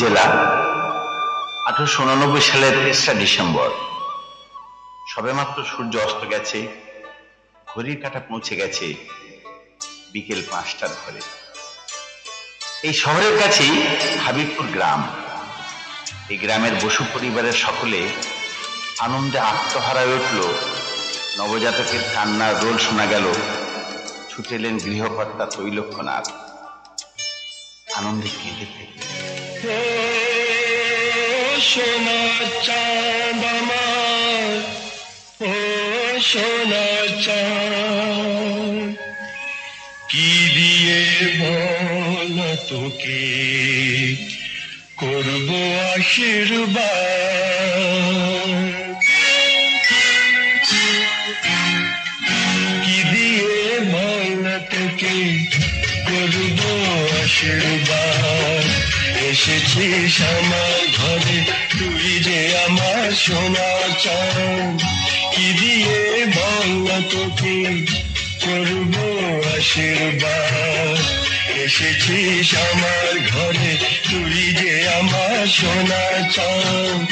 জেলা আঠারোশো উননব্বই সালের তেসরা ডিসেম্বর। সবেমাত্র সূর্য অস্ত গেছে, ঘড়ির কাঁটা পৌঁছে গেছে বিকেল পাঁচটার ঘরে। এই শহরের কাছেই হাবিবপুর গ্রাম। এই গ্রামের বসু পরিবারের সকলে আনন্দে আত্মহারা উঠল। নবজাতকের কান্নার রোল শোনা গেল, ছুটেলেন গৃহকর্তা তৈলক্ষ্যনাথ। আনন্দে কেঁদে ও সোনা চাঁদ ও সোনা চাঁদ। কি দিয়ে বল তোকে? করব আশীর্বাদ। কি দিয়ে বল তোকে? করব আশীর্বাদ। এসেছিস আমার ঘরে, তুই যে আমার সোনা চাঁদ কি দিয়ে বল তোকে? করব আশীর্বাদ। এসেছিস আমার ঘরে, তুই যে আমার সোনা চাঁদ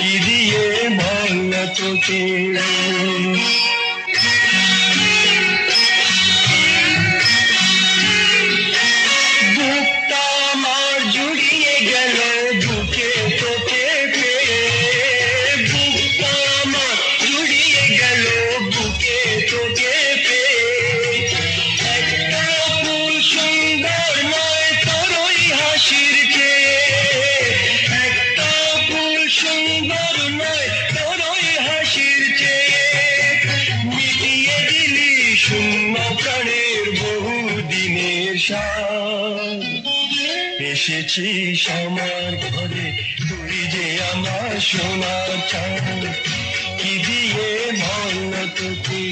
কি দিয়ে বল তোকে? সাথ এসেছিস আমার ঘরে তুই যে আমার সোনা চাঁদ। কি দিয়ে মন তোকে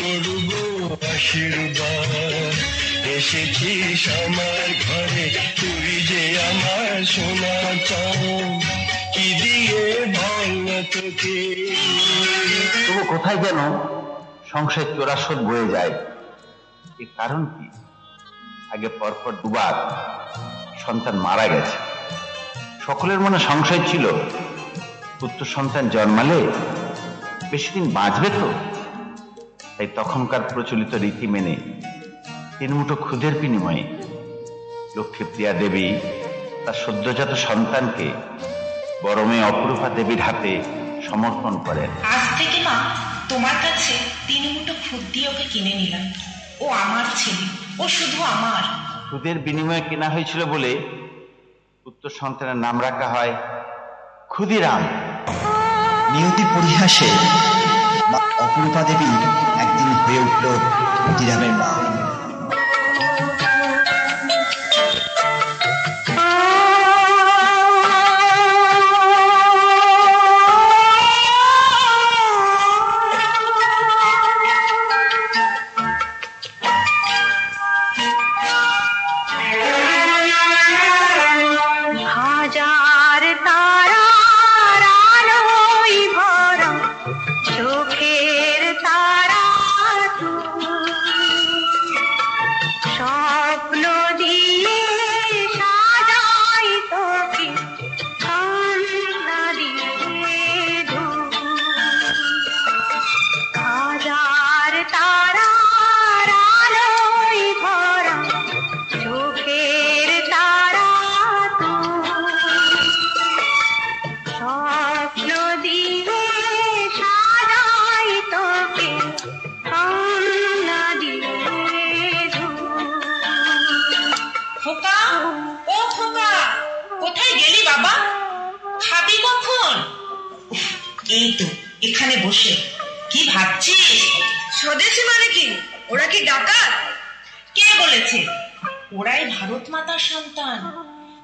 করব আশীর্বাদ। এসেছিস আমার ঘরে তুই যে আমার সোনা চাঁদ। কি দিয়ে মন তোকে কোথায় যেন সংসার চোরাশোধ বয়ে যায়। এর কারণ কি? আগে পরপর দুবার সন্তান মারা গেছে। সকলের মনে সংশয় ছিল, পুত্র সন্তান জন্মালে বেশি দিন বাঁচবে তো? তাই তখনকার প্রচলিত রীতি মেনে তিন মুঠো ক্ষুদের বিনিময়ে লক্ষ্মীপ্রিয়া দেবী তার সদ্যজাত সন্তানকে বরমে অপরূপা দেবীর হাতে সমর্পণ করেন। আজ থেকে মা, তোমার কাছে তিন মুঠো খুদ দিয়ে ওকে কিনে নিলাম। ও আমার ছেলে। ও শুধু আমার। সুদের বিনিময়ে কেনা হয়েছিল বলে পুত্র সন্তানের নাম রাখা হয় ক্ষুদিরাম। নিয়তি পরিহাসে অপরূপা দেবী একদিন হয়ে উঠল ক্ষুদিরামের মা। এই তো এখানে বসে। কি ভাবছিস? স্বদেশী মানে কি? ওরা কি ডাকাত? কে বলেছে? ওরাই ভারত মাতার সন্তান।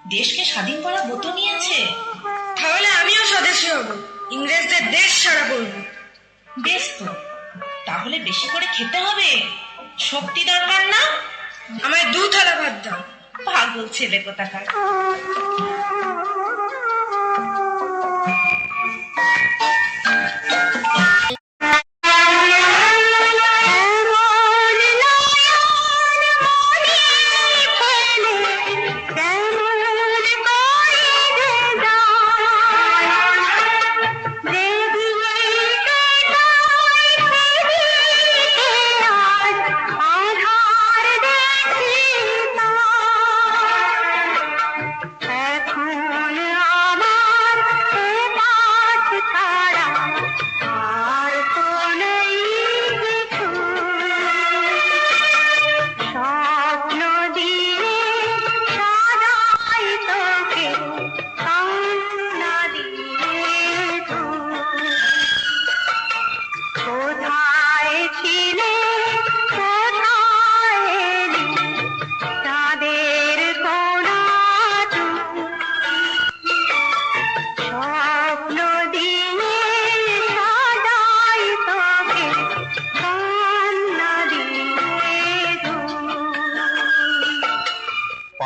দেশকে স্বাধীন করা ব্রত নিয়েছে। তাহলে আমিও স্বদেশী হব। ইংরেজদের দেশ ছাড়া করব বেশ তো। তাহলে বেশি করে খেতে হবে। শক্তি দরকার না? আমায় দু থালা ভাত দাও। পাগল ছেলে কোথাকার।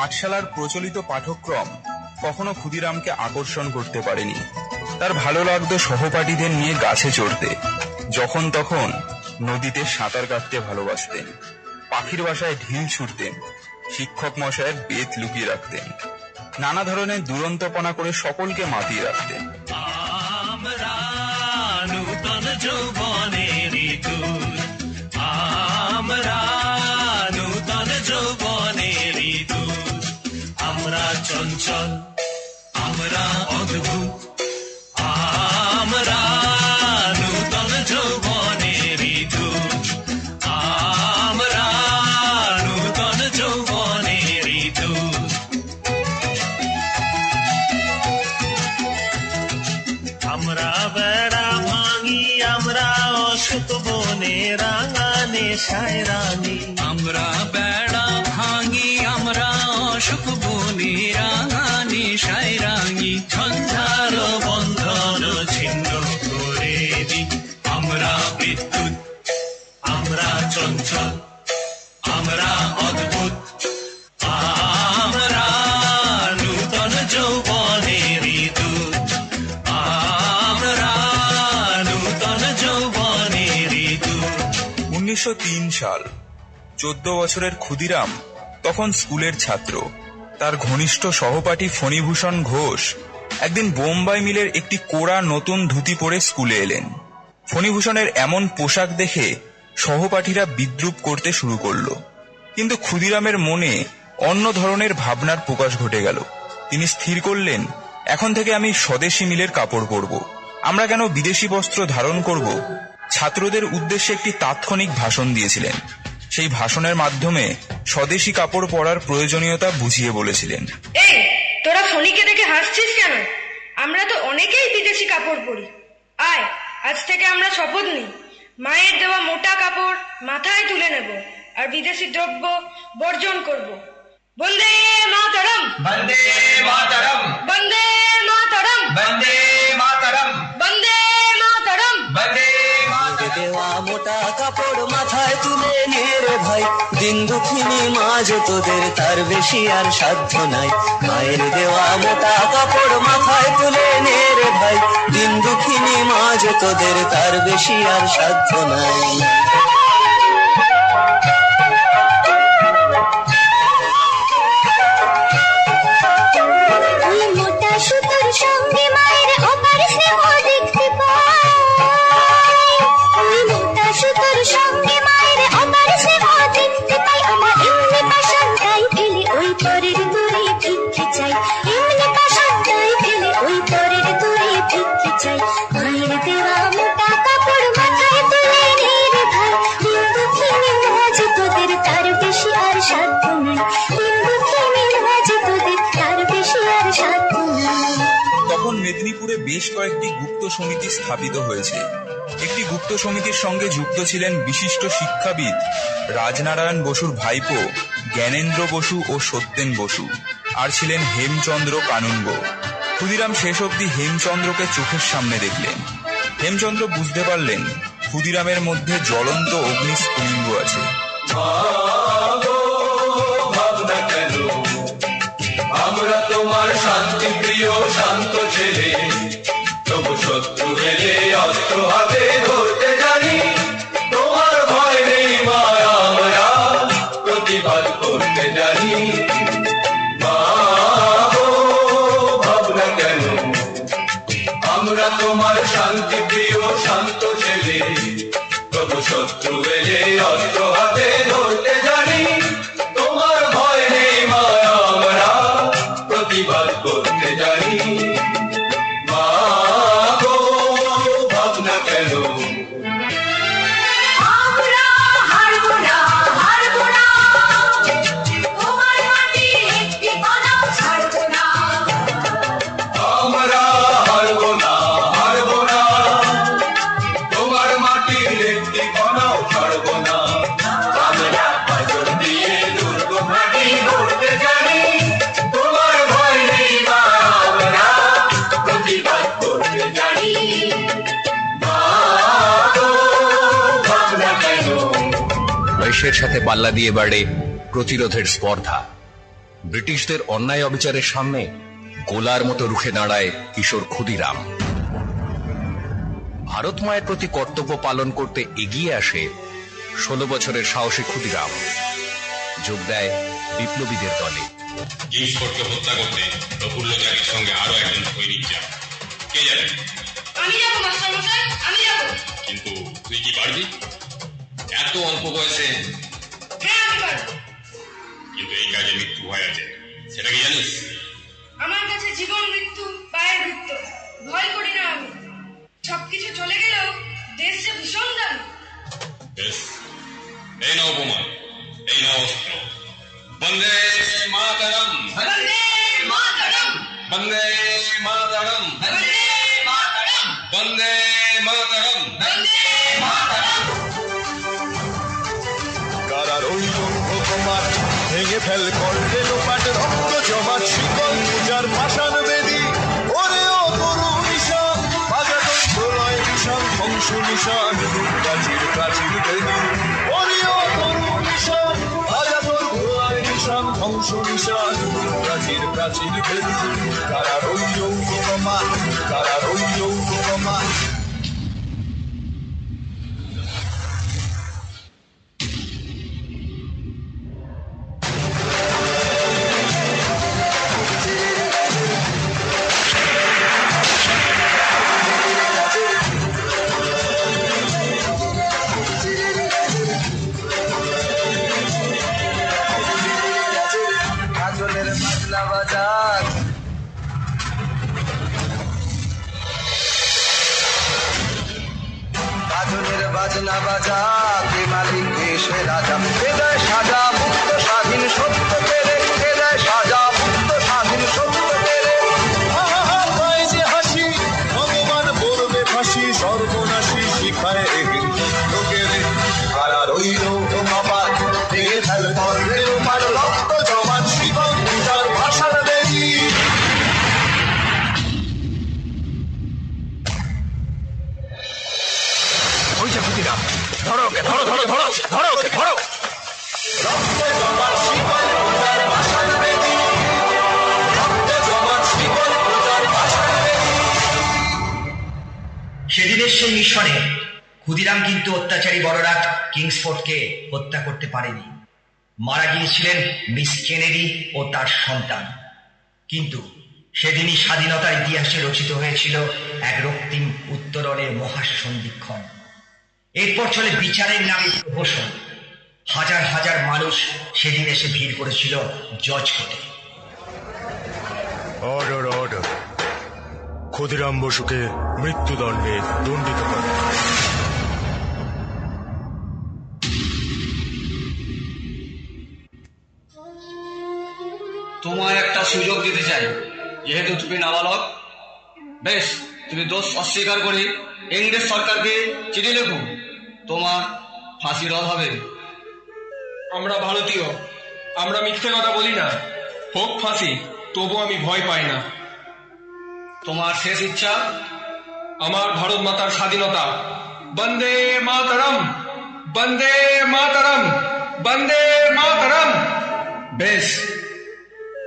পাঠশালার প্রচলিত পাঠক্রম কখনো ক্ষুদিরামকে আকর্ষণ করতে পারেনি। তার ভালো লাগতো সহপাঠীদের নিয়ে গাছে চড়তে। যখন তখন নদীতে সাঁতার কাটতে ভালোবাসতেন, পাখির বাসায় ঢিল ছুটতেন শিক্ষক মশায়ের বেত লুকিয়ে রাখতেন, নানা ধরনের দুরন্তপনা করে সকলকে মাতিয়ে রাখতেন। আমরা চঞ্চল আমরা অদ্ভুত আমরা আমরা সাল, চোদ্দ বছরের ক্ষুদিরাম, তখন স্কুলের ছাত্র। তার ঘনিষ্ঠ সহপাঠী ফণীভূষণ ঘোষ একদিন বোম্বাই মিলের একটি কোড়া নতুন ধুতি পরে স্কুলে এলেন। ফণীভূষণের এমন পোশাক দেখে সহপাঠীরা বিদ্রুপ করতে শুরু করল। কিন্তু ক্ষুদিরামের মনে অন্য ধরনের ভাবনার প্রকাশ ঘটে গেল। তিনি স্থির করলেন, এখন থেকে আমি স্বদেশি মিলের কাপড় পরব। আমরা কেন বিদেশি বস্ত্র ধারণ করব? ছাত্রদের উদ্দেশ্যে একটি তাৎক্ষণিক ভাষণ দিয়েছিলেন। সেই ভাষণের মাধ্যমে স্বদেশি কাপড় পরার প্রয়োজনীয়তা বুঝিয়ে বলেছিলেন। এই, তোরা ফণিকে দেখে হাসছিস কেন? আমরা তো অনেকেই বিদেশি কাপড় পরি। আয়, আজ থেকে আমরা শপথ নিই। মায়ের দেওয়া মোটা কাপড় মাথায় তুলে নেব। আর বিদেশি দ্রব্য বর্জন করব। বন্দে মাতরম। বন্দে মাতরম। বন্দে মাতরম। বন্দে মাতরম। বন্দে মাতরম। বন্দে দেওয়া মোটা কাপড় মাথায় তুলে নিয়ে রে ভাই। দিন দুঃখিনী মা তোদের তার বেশি আর সাধ্য নাই। মায়ের দেওয়া মোটা কাপড় মাথায় তুলে নিয়ে রে ভাই। দিন দুঃখিনী মা তোদের তার বেশি আর সাধ্য নাই। সমিতি স্থাপিত হয়েছে। একটি গুপ্ত সমিতির সঙ্গে যুক্ত ছিলেন বিশিষ্ট শিক্ষাবিদ রাজনারায়ণ বসুর ভাইপো, জ্ঞানেন্দ্র বসু ও সত্যেন বসু, আর ছিলেন হেমচন্দ্র কানুনগো ক্ষুদিরাম শেষ অবধি হেমচন্দ্রকে চোখের সামনে দেখলেন। হেমচন্দ্র বুঝতে পারলেন, ক্ষুদিরামের মধ্যে জ্বলন্ত অগ্নিস্ফুলিঙ্গ আছে। আমরা তোমার শান্ত আমরা। তোমার শান্তি প্রিয় শান্ত ছেলে। তবু শত্রু এলে অস্ত্র বয়সের সাথে পাল্লা দিয়ে বাড়ে প্রতিরোধের স্পর্ধা। ব্রিটিশদের অন্যায় অবিচারের সামনে গোলার মতো রুখে দাঁড়ায় কিশোর ক্ষুদিরাম। ভারত মায়ের প্রতি কর্তব্য পালন করতে এগিয়ে আসে ষোলো বছরের সাহসী ক্ষুদিরাম। যোগ দেয় বিপ্লবীদের দলে। কিংসফোর্ডকে হত্যা করতে প্রফুল্লচারীর সঙ্গে আরও একজন সৈনিক যান। কে যাবে আমি যাব মাস্টারমশাই আমি যাব। কিন্তু তুই কি পারবি? এত অল্প বয়সে? হ্যাঁ কিন্তু এই কাজে মৃত্যু ভয় আছে। সেটা কি জানিস? আমার কাছে জীবন মৃত্যু পায়ের বৃত্ত ভয় করি না আমি। সবকিছু চলে গেলেও দেশ যে ভীষণ দামি। বেশ। এই নাও বোমা এই নাও অস্ত্র। বন্দে মাতরম। বন্দে মাতরম। বন্দে মাতরম। বন্দে মাতরম। বন্দে মাতরম। বন্দে মাতরম। ফেল করলে লোপাট রক্ত জমাট শীতল পূজার পাষাণ বেদি। ওরে ও তরু নিশান বাজা তোর প্রলয় নিশান ধ্বংস নিশান প্রাচীর প্রাচীর বেদি। ওরে ও তরু নিশান বাজা তোর প্রলয় নিশান ধ্বংস নিশান প্রাচীর প্রাচীর বেদি। কারার ওই কুমার কারার ওই কুমার গাজলের কিংসফোর্ডকে হত্যা করতে পারেনি। মারা গিয়েছিলেন মিস কেনেডি ও তার সন্তান। কিন্তু সেদিনই স্বাধীনতার ইতিহাসে রচিত হয়েছিল এক রক্তিম উত্তরণের মহাসন্ধিক্ষণ। এরপর চলে বিচারের নামে প্রহসন। হাজার হাজার মানুষ সেদিন এসে ভিড় করেছিল জজ কোর্টে। অর্ডার অর্ডার ক্ষুদিরাম বসুকে মৃত্যুদণ্ডে দণ্ডিত করা। তোমায় একটা সুযোগ দিতে চাই। যেহেতু তুমি নাবালক বেশ তুমি দোষ অস্বীকার করে ইংরেজ সরকারকে চিঠি লেখো। তোমার ফাঁসি রদ হবে। আমরা ভারতীয় আমরা মিথ্যে কথা বলি না। হোক ফাঁসি তবু আমি ভয় পাই না। তোমার শেষ ইচ্ছা? আমার ভারত মাতার স্বাধীনতা। বন্দে মাতরম বন্দে মাতরম বন্দে মাতরম। বেশ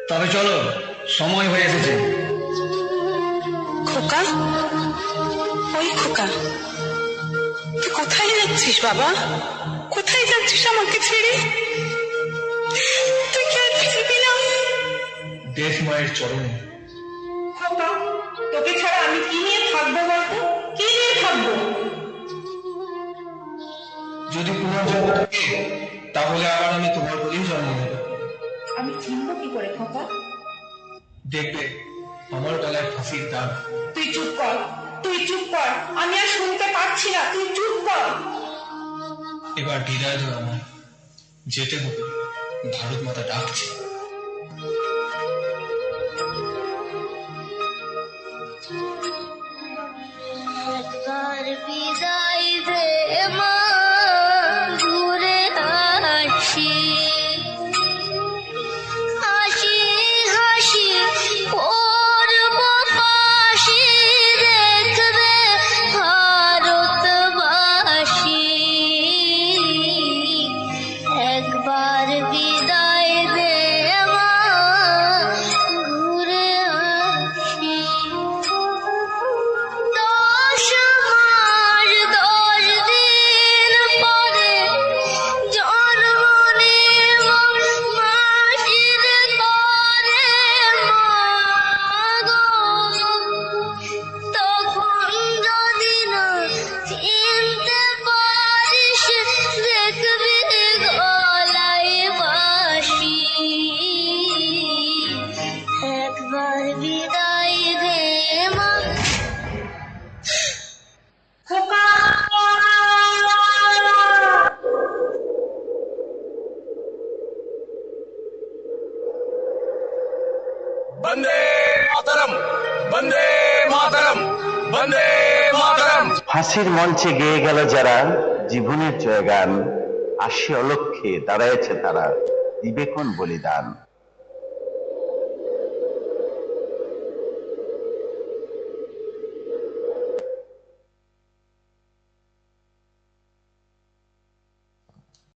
তবে চলো সময় হয়ে এসেছে। খোকা? ওই খোকা তুই কোথায় যাচ্ছিস বাবা? কোথায় যাচ্ছিস আমাকে ছেড়ে? তুই কি আর ফিরবি না? দেশ মায়ের চরণে। খোকা তোকে ছাড়া আমি কি নিয়ে থাকব বলতো? কি নিয়ে থাকব? যদি পুনর্জন্ম থাকে তাহলে আবার আমি তোমার বলেই জন্ম নেব। আমি চিনবো কি করে খোকা? দেখবে আমার গলায় ফাঁসির দাগ। তুই চুপ কর তুই চুপ কর। আমি আর শুনতে পাচ্ছি না তুই চুপ কর। এবার বিদায় দাও আমার যেতে হবে ভারত মাতা ডাকছে। একবার বিদায় দে মা। ফাঁসির মঞ্চে গেয়ে গেল যারা জীবনের জয়গান আসি অলক্ষে দাঁড়াইছে তারা দিবে কোন বলিদান?